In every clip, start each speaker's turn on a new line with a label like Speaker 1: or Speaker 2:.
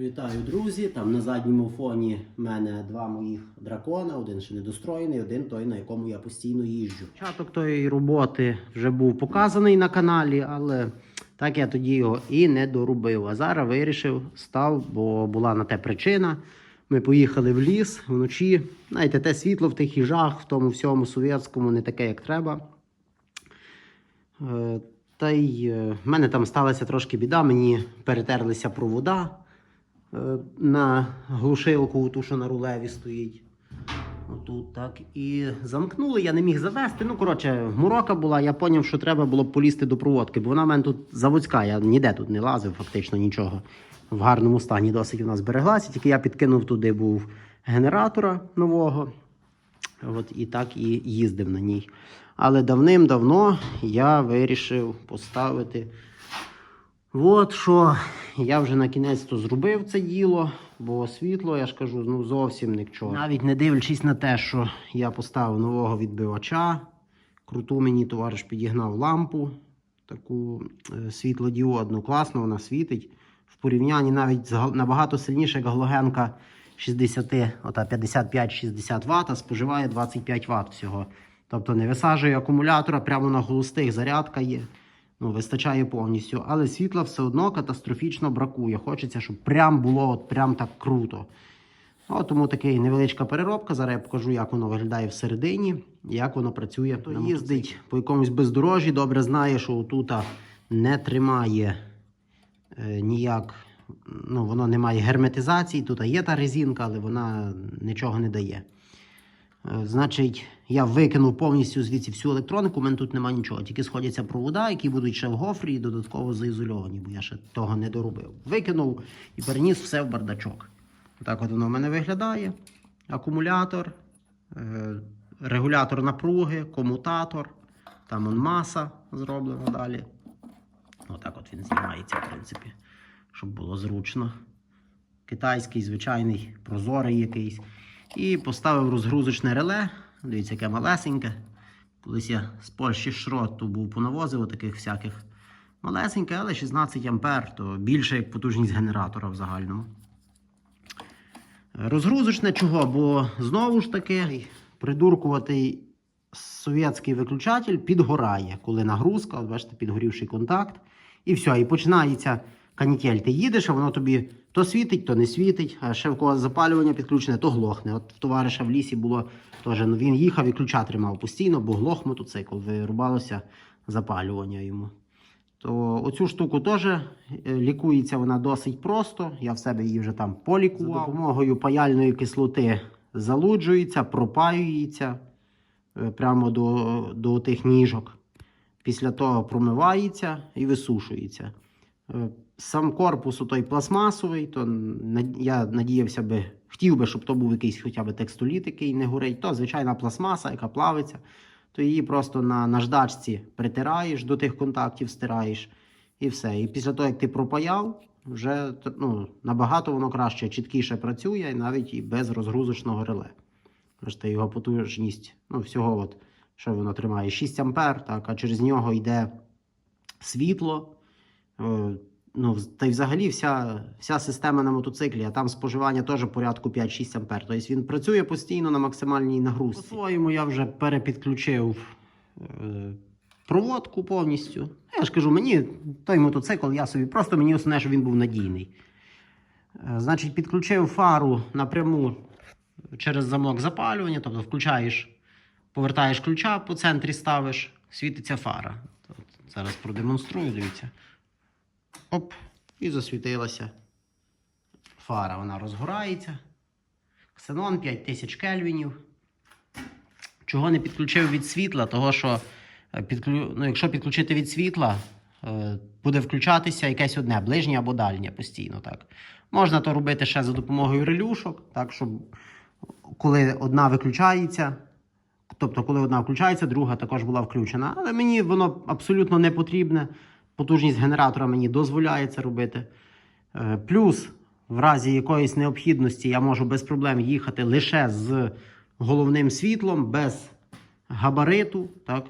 Speaker 1: Вітаю, друзі! Там на задньому фоні в мене два моїх дракона, один ще недостроєний, один той, на якому я постійно їжджу. Початок тої роботи вже був показаний на каналі, але так я тоді його і не доробив. А зараз вирішив, став, бо була на те причина. Ми поїхали в ліс вночі. Знаєте, те світло в тих їжах, в тому всьому совєтському, не таке, як треба. Е, Та й е, в мене там сталася трошки біда, мені перетерлися провода на глушилку, ту, що на рулеві стоїть. Отут так. І замкнули, я не міг завести. Ну, коротше, морока була, я зрозумів, що треба було полізти до проводки, бо вона в мене тут заводська, я ніде тут не лазив, фактично нічого. В гарному стані досить вона збереглася, тільки я підкинув туди був генератора нового. От і так і їздив на ній. Але давним-давно я вирішив поставити. От що я вже на кінець то зробив це діло, бо світло, я ж кажу, ну зовсім не чого. Навіть не дивлячись на те, що я поставив нового відбивача. Круту мені товариш підігнав лампу, таку е, світлодіодну, класно вона світить. В порівнянні навіть з набагато сильніше, як галогенка 60, ота 55-60 Вт, споживає 25 Вт всього. Тобто не висаджує акумулятора, прямо на холостих зарядка є. Ну, вистачає повністю. Але світла все одно катастрофічно бракує. Хочеться, щоб прям було от прям так круто. Ну, тому така невеличка переробка. Зараз я покажу, як воно виглядає всередині, як воно працює. Хто їздить по якомусь бездорожжі, добре знає, що отут не тримає е, ніяк, ну, воно не має герметизації. Тут є та резинка, але вона нічого не дає. Е, Значить, я викинув повністю звідси всю електронику, у мене тут немає нічого. Тільки сходяться провода, які будуть ще в гофрі і додатково заізольовані, бо я ще того не доробив. Викинув і переніс все в бардачок. Так от воно в мене виглядає. Акумулятор, е, регулятор напруги, комутатор, там он маса зроблена далі. Отак от він знімається, в принципі, щоб було зручно. Китайський, звичайний, прозорий якийсь. І поставив розгрузочне реле. Дивіться, яке малесеньке. Колись я з Польщі шроту був понавозив таких всяких. Малесеньке, але 16 ампер, то більше як потужність генератора в загальному. Розгрузочне чого? Бо знову ж таки придуркуватий совєтський виключатель підгорає, коли нагрузка, бачите, підгорівший контакт. І все, і починається канітель. Ти їдеш, а воно тобі то світить, то не світить. А ще в когось запалювання підключене, то глохне. От в товариша в лісі було теж. Ну, він їхав і ключа тримав постійно, бо глох мотоцикл, вирубалося запалювання йому. То оцю штуку теж е, лікується вона досить просто. Я в себе її вже там полікував. За допомогою паяльної кислоти залуджується, пропаюється е, прямо до, до тих ніжок. Після того промивається і висушується. Е, Сам корпус той пластмасовий, то я надіявся би, хотів би, щоб то був якийсь хоча б текстоліт, який не горить. То звичайна пластмаса, яка плавиться, то її просто на наждачці притираєш до тих контактів, стираєш і все. І після того, як ти пропаяв, вже ну, набагато воно краще, чіткіше працює, навіть і без розгрузочного реле. Бачите, його потужність, ну, всього, от, що воно тримає, 6 ампер, так, а через нього йде світло. Е, Ну, та й взагалі вся, вся система на мотоциклі, а там споживання теж порядку 5-6 ампер. Тобто він працює постійно на максимальній нагрузці. По-своєму я вже перепідключив е, проводку повністю. Я ж кажу, мені той мотоцикл, я собі просто мені основне, щоб він був надійний. Е, Значить, підключив фару напряму через замок запалювання, тобто включаєш, повертаєш ключа, по центрі ставиш, світиться фара. От зараз продемонструю, дивіться. Оп, і засвітилася фара. Вона розгорається. Ксенон 5000 кельвінів. Чого не підключив від світла? Того, що е, підклю... ну, якщо підключити від світла, е, буде включатися якесь одне, ближнє або дальнє постійно. Так. Можна то робити ще за допомогою релюшок, так, щоб коли одна виключається, тобто, коли одна включається, друга також була включена. Але мені воно абсолютно не потрібне. Потужність генератора мені дозволяє це робити. Е, Плюс, в разі якоїсь необхідності, я можу без проблем їхати лише з головним світлом, без габариту. Так?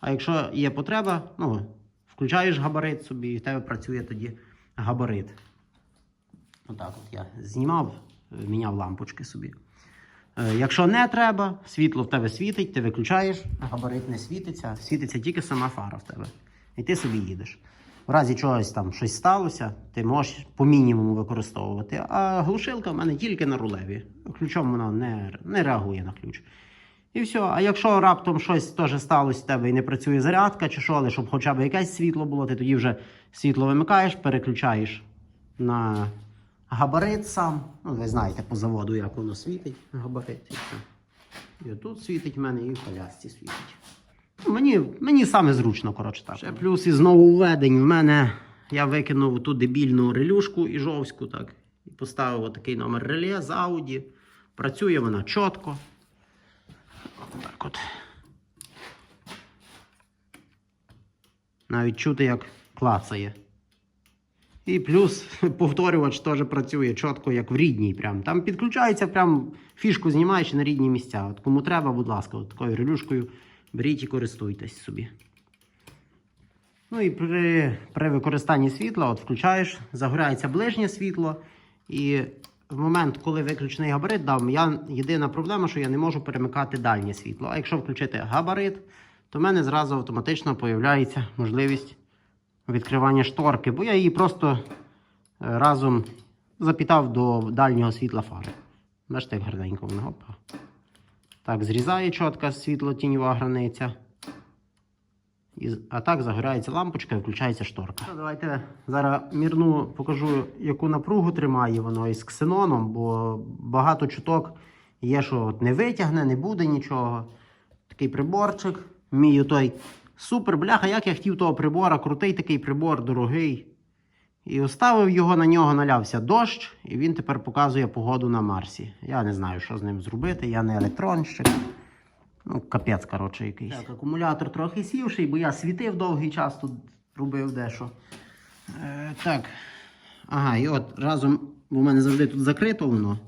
Speaker 1: А якщо є потреба, ну, включаєш габарит собі, і в тебе працює тоді габарит. Отак от я знімав, е, міняв лампочки собі. Е, Якщо не треба, світло в тебе світить, ти виключаєш, габарит не світиться, світиться тільки сама фара в тебе. І ти собі їдеш. В разі чогось там щось сталося, ти можеш по мінімуму використовувати. А глушилка в мене тільки на рулеві. Ключом вона не, не реагує на ключ. І все. А якщо раптом щось теж сталося в тебе і не працює зарядка, чи що, але щоб хоча б якесь світло було, ти тоді вже світло вимикаєш, переключаєш на габарит сам. Ну, ви знаєте по заводу, як воно світить, габарит. І, все. і отут світить в мене, і в колясці світить. Мені, мені саме зручно, коротше так. Ще плюс із нововведень в мене я викинув ту дебільну релюшку іжовську, так, і поставив отакий номер реле з Audi. Працює вона чітко. Так от. Навіть чути, як клацає. І плюс повторювач теж працює чітко, як в рідній. Прям. Там підключається, прям фішку знімаєш на рідні місця. От кому треба, будь ласка, от такою релюшкою беріть і користуйтесь собі. Ну і при, при використанні світла, от включаєш, загорається ближнє світло. І в момент, коли виключений габарит дав, я єдина проблема, що я не можу перемикати дальнє світло. А якщо включити габарит, то в мене зразу автоматично появляється можливість відкривання шторки, бо я її просто е, разом запітав до дальнього світла фари. Бачите, як гарненько воно. Опа. Так, зрізає чітко світло тіньова границя. А так загорається лампочка і включається шторка. Ну, Давайте зараз мірну покажу, яку напругу тримає воно із ксеноном, бо багато чуток є, що от не витягне, не буде нічого. Такий приборчик. Мій той супер бляха, як я хотів того прибора, крутий такий прибор, дорогий. І оставив його на нього, налявся дощ, і він тепер показує погоду на Марсі. Я не знаю, що з ним зробити, я не електронщик. Ну, капець, коротше, якийсь. Так, акумулятор трохи сівший, бо я світив довгий час тут робив дещо. Е, так. Ага, і от разом, бо в мене завжди тут закрито воно.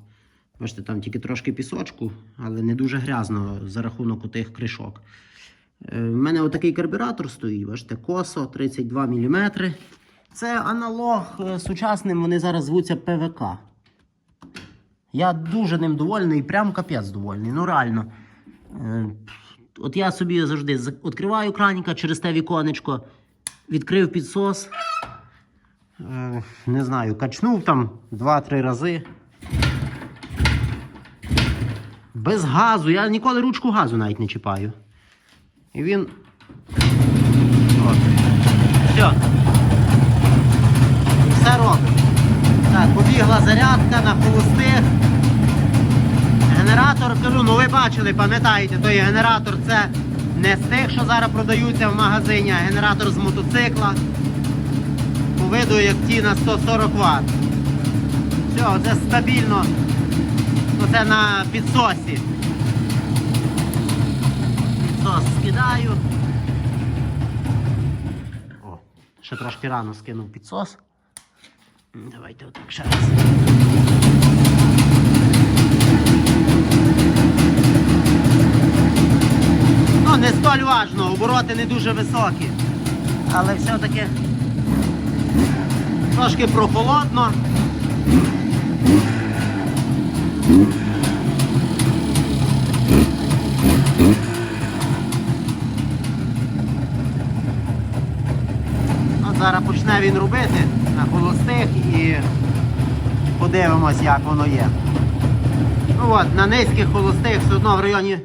Speaker 1: Бачите, там тільки трошки пісочку, але не дуже грязно за рахунок тих кришок. Е, в мене отакий карбюратор стоїть, бачите, косо 32 мм. Це аналог е, сучасним, вони зараз звуться ПВК. Я дуже ним довольний, прям капець довольний. Ну реально. Е, От я собі завжди відкриваю краніка через те віконечко, відкрив підсос. Е, Не знаю, качнув там 2-3 рази. Без газу. Я ніколи ручку газу навіть не чіпаю. І він. Все. Все робить. Так, побігла зарядка на холостих. Генератор, кажу, ну ви бачили, пам'ятаєте, той генератор це не з тих, що зараз продаються в магазині, а генератор з мотоцикла. По виду як ті на 140 Вт. Все, це стабільно. Оце на підсосі. Підсос скидаю. О, ще трошки рано скинув підсос. Давайте отак ще раз. Ну, не столь важно, обороти не дуже високі. Але все-таки трошки прохолодно. От зараз почне він робити на холостих і подивимось, як воно є. Ну от, на низьких холостих все одно в районі.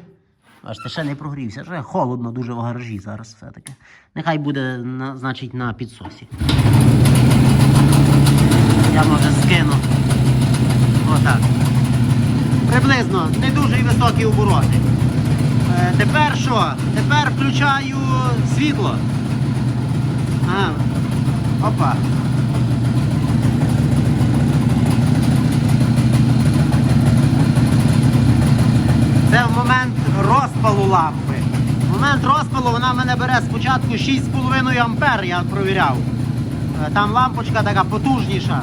Speaker 1: Бачите, ще не прогрівся. Ще холодно дуже в гаражі зараз все-таки. Нехай буде, на, значить, на підсосі. Я може скину. Отак. Приблизно не дуже високі обороти. Е, тепер що? Тепер включаю світло. Ага. Опа. Це в момент розпалу лампи. В момент розпалу вона мене бере спочатку 6,5 ампер, я провіряв. Е, Там лампочка така потужніша.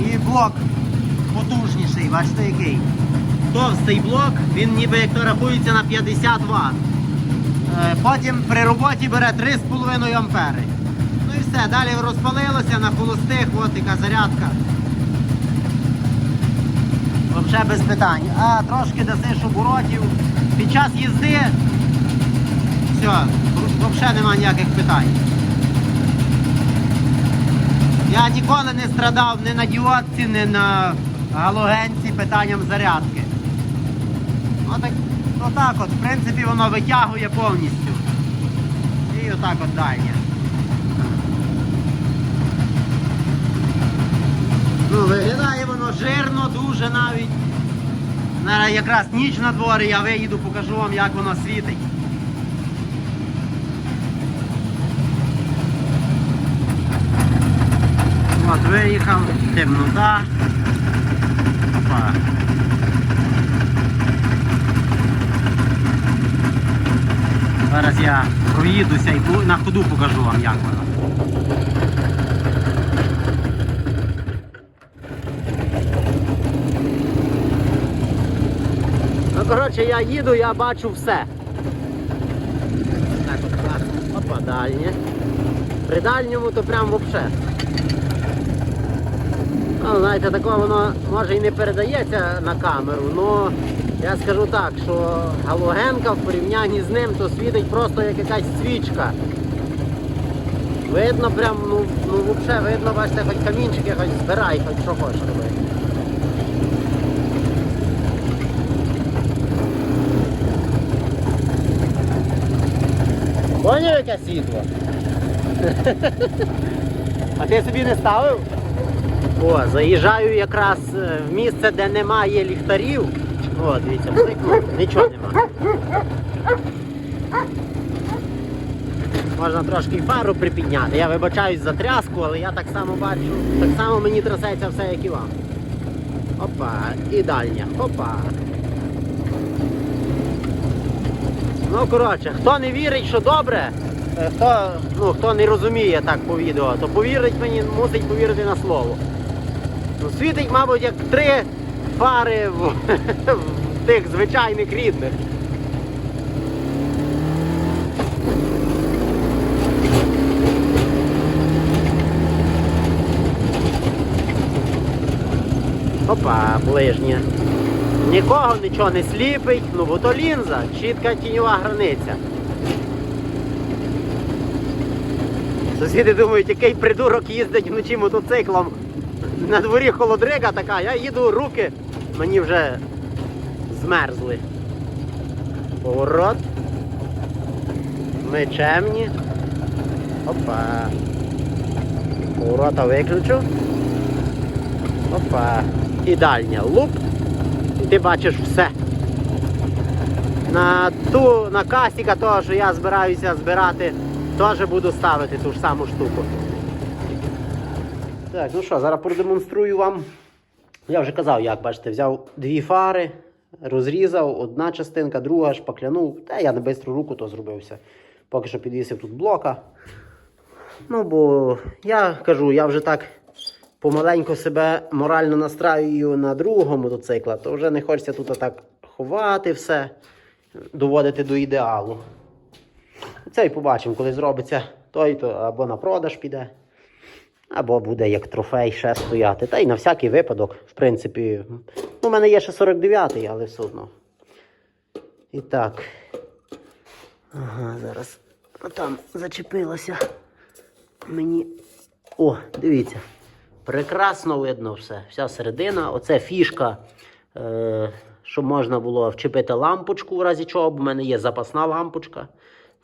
Speaker 1: І блок потужніший, бачите який. Товстий блок, він ніби як то рахується на 50 Вт. Е, Потім при роботі бере 3,5 ампери. Ну все, далі розпалилося на холостих, от яка зарядка. ще без питань. А трошки дасиш оборотів. Під час їзди все, взагалі немає ніяких питань. Я ніколи не страдав ні на діодці, ні на галогенці питанням зарядки. Отак, отак от, в принципі, воно витягує повністю. І отак от далі. Ну, виглядає воно жирно, дуже навіть. Зараз якраз ніч на дворі, я виїду, покажу вам, як воно світить. От виїхав, темнота. Опа. Зараз я проїдуся і на ходу покажу вам, як воно. Коротше, я їду, я бачу все. Так, от класно. Опа, дальнє. При дальньому то прям взагалі. Ну, знаєте, такого воно може і не передається на камеру, але я скажу так, що галогенка в порівнянні з ним то світить просто як якась свічка. Видно прям, ну, ну взагалі видно, бачите, хоч камінчики, хоч збирай, хоч що хочеш робити. Поняв яке світло? А ти собі не ставив? О, заїжджаю якраз е, в місце, де немає ліхтарів. О, дивіться, нічого нема. Можна трошки фару припідняти. Я вибачаюсь за тряску, але я так само бачу. Так само мені трясеться все, як і вам. Опа, і дальня. Опа. Ну, коротше, хто не вірить, що добре, е, хто, ну, хто не розуміє так по відео, то повірить мені, мусить повірити на слово. Ну, світить, мабуть, як три фари в, в тих звичайних рідних. Опа, ближнє. Нікого нічого не сліпить, ну бо то лінза, чітка тіньова границя. Сусіди думають, який придурок їздить вночі мотоциклом. На дворі холодрига така, я їду руки, мені вже змерзли. Поворот. Ми чемні. Опа. Поворота виключу. Опа. І дальня луп. Ти бачиш все. На ту, на касіка що я збираюся збирати, теж буду ставити ту ж саму штуку. Так, ну що, зараз продемонструю вам. Я вже казав, як бачите, взяв дві фари, розрізав, одна частинка, друга шпаклянув. Та я на бистру руку то зробився. Поки що підвісив тут блока. Ну, бо я кажу, я вже так помаленьку себе морально настраюю на другого мотоцикла, то вже не хочеться тут так ховати все, доводити до ідеалу. Це і побачимо, коли зробиться той, то або на продаж піде, або буде як трофей ще стояти. Та й на всякий випадок, в принципі, у мене є ще 49-й, але все одно. І так. Ага, зараз там зачепилося. Мені. О, дивіться. Прекрасно видно все. Вся середина. Оце фішка, е, щоб можна було вчепити лампочку в разі чого, бо в мене є запасна лампочка.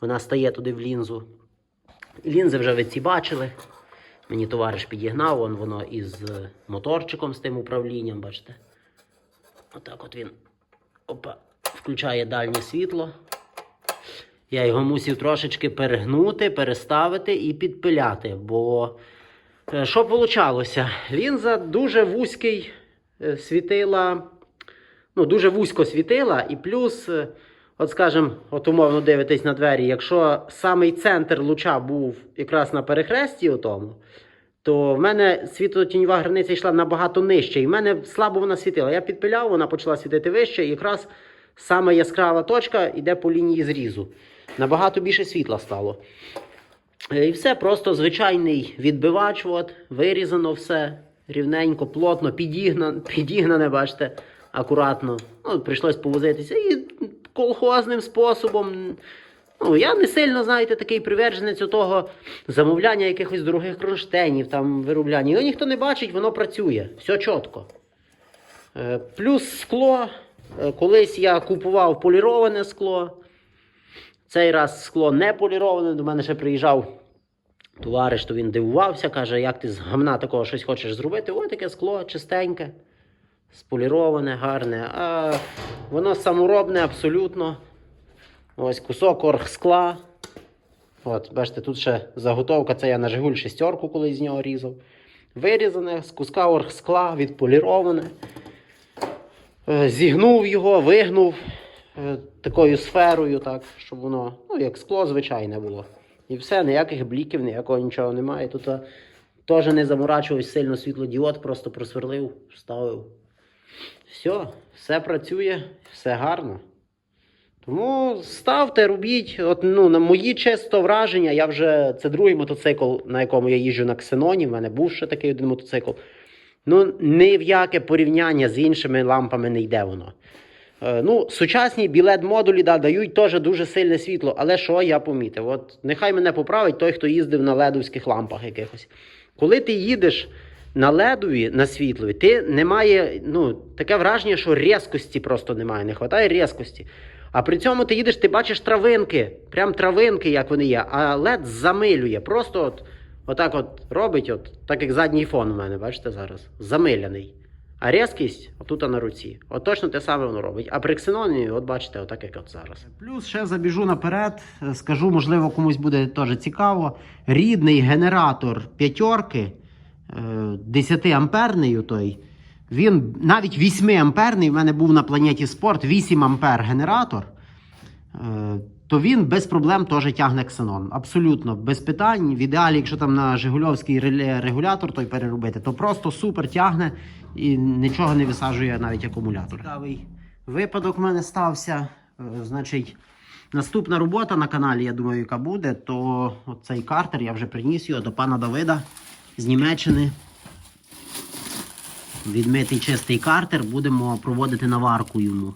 Speaker 1: Вона стає туди в лінзу. Лінзи вже ви ці бачили. Мені товариш підігнав, вон воно із е, моторчиком з тим управлінням, бачите. Отак от він опа, включає дальнє світло. Я його мусив трошечки перегнути, переставити і підпиляти, бо що получалося? Лінза дуже вузький е, світила, ну, дуже вузько світила, і плюс, е, от скажем, от умовно дивитесь на двері, якщо самий центр луча був якраз на перехресті отому, то в мене світлотіньова границя йшла набагато нижче, і в мене слабо вона світила. Я підпиляв, вона почала світити вище, і якраз саме яскрава точка йде по лінії зрізу. Набагато більше світла стало. Е, І все, просто звичайний відбивач, от, вирізано все рівненько, плотно, підігнане, підігнане, бачите. акуратно. Ну, прийшлось повозитися. І колхозним способом. Ну, я не сильно, знаєте, такий приверженець того замовляння якихось дорогих кронштейнів, там виробляння. Його ніхто не бачить, воно працює. Все чітко. Е, Плюс скло. Е, Колись я купував поліроване скло. Цей раз скло не поліроване. До мене ще приїжджав товариш, то він дивувався, каже, як ти з гамна такого щось хочеш зробити. Ось таке скло чистеньке, споліроване, гарне. А воно саморобне абсолютно. Ось кусок оргскла. От, бачите, тут ще заготовка, це я на Жигуль шестерку колись з нього різав. Вирізане з куска оргскла, відполіроване. Е, Зігнув його, вигнув е, такою сферою, так, щоб воно, ну, як скло звичайне було. І все, ніяких бліків, ніякого нічого немає. Тут теж не заморачувався сильно світлодіод, просто просверлив, вставив. Все, все працює, все гарно. Тому ставте, робіть. От, ну, на мої чисто враження, я вже це другий мотоцикл, на якому я їжджу на ксеноні. В мене був ще такий один мотоцикл. Ну, ні в яке порівняння з іншими лампами не йде воно. Е, ну, сучасні білет модулі да, дають теж дуже сильне світло, але що я помітив? От нехай мене поправить той, хто їздив на ледовських лампах якихось. Коли ти їдеш на ледові, на світлові, ти немає, ну, таке враження, що різкості просто немає, не вистачає різкості. А при цьому ти їдеш, ти бачиш травинки, прям травинки, як вони є, а лед замилює. Просто от, отак от робить, от, так як задній фон у мене, бачите зараз, замиляний. А різкість отут на руці. От точно те саме воно робить. А при ксеноні, от бачите, отак як от зараз. Плюс ще забіжу наперед, е, скажу, можливо, комусь буде теж цікаво. Рідний генератор п'ятерки, 10 амперний той. Він навіть 8 амперний, в мене був на планеті спорт 8 ампер генератор. То він без проблем теж тягне ксенон. Абсолютно без питань. В ідеалі, якщо там на Жигульовський регулятор той переробити, то просто супер тягне і нічого не висаджує навіть акумулятор. Цікавий випадок в мене стався. Е, Значить, наступна робота на каналі, я думаю, яка буде, то цей картер я вже приніс його до пана Давида з Німеччини. Відмитий чистий картер, будемо проводити наварку йому.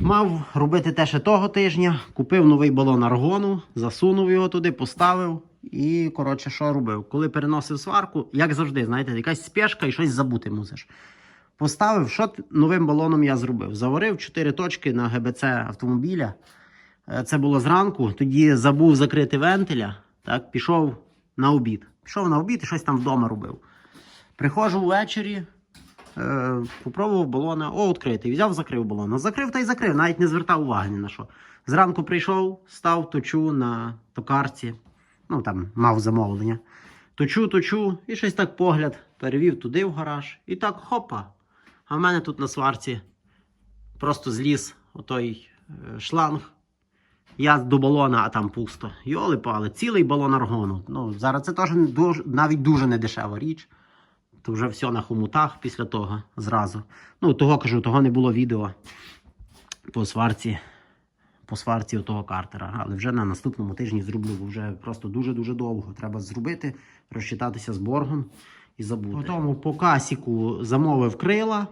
Speaker 1: Мав робити те ще того тижня. Купив новий балон аргону, засунув його туди, поставив. І, коротше, що робив? Коли переносив сварку, як завжди, знаєте, якась спешка і щось забути мусиш. Поставив, що новим балоном я зробив? Заварив 4 точки на ГБЦ автомобіля. Е, Це було зранку. Тоді забув закрити вентиля. Так, пішов на обід. Пішов на обід і щось там вдома робив. Приходжу ввечері, е, попробував балона, о, відкритий. Взяв, закрив балон. Закрив та й закрив, навіть не звертав уваги ні на що. Зранку прийшов, став, точу на токарці. Ну там мав замовлення. Точу, точу, і щось так погляд перевів туди в гараж. І так хопа. А в мене тут на сварці просто зліз отой е, шланг. Я до балона, а там пусто. Йоли пали, цілий балон аргону. Ну, зараз це теж навіть дуже недешева річ. То вже все на хомутах після того зразу. Ну, того кажу, того не було відео по сварці, по сварці того картера. Але вже на наступному тижні зроблю, бо вже просто дуже-дуже довго. Треба зробити, розчитатися з боргом і забути. Потім по касіку замовив крила.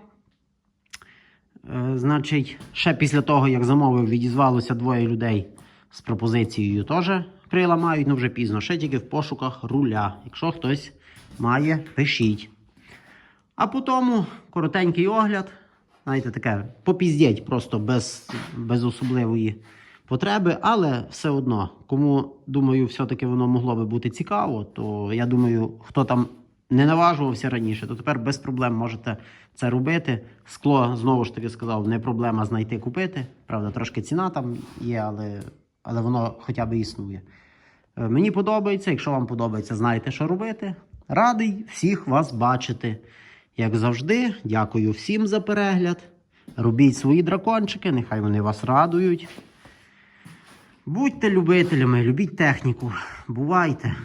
Speaker 1: Е, значить, ще після того, як замовив, відізвалося двоє людей з пропозицією теж крила мають, ну вже пізно. Ще тільки в пошуках руля. Якщо хтось має, пишіть. А потім коротенький огляд. Знаєте, таке попіздіть просто без, без особливої потреби, але все одно, кому думаю, все-таки воно могло би бути цікаво, то я думаю, хто там не наважувався раніше, то тепер без проблем можете це робити. Скло, знову ж таки сказав, не проблема знайти купити. Правда, трошки ціна там є, але, але воно хоча б існує. Е, Мені подобається. Якщо вам подобається, знаєте, що робити. Радий всіх вас бачити. Як завжди, дякую всім за перегляд. Робіть свої дракончики, нехай вони вас радують. Будьте любителями, любіть техніку. Бувайте!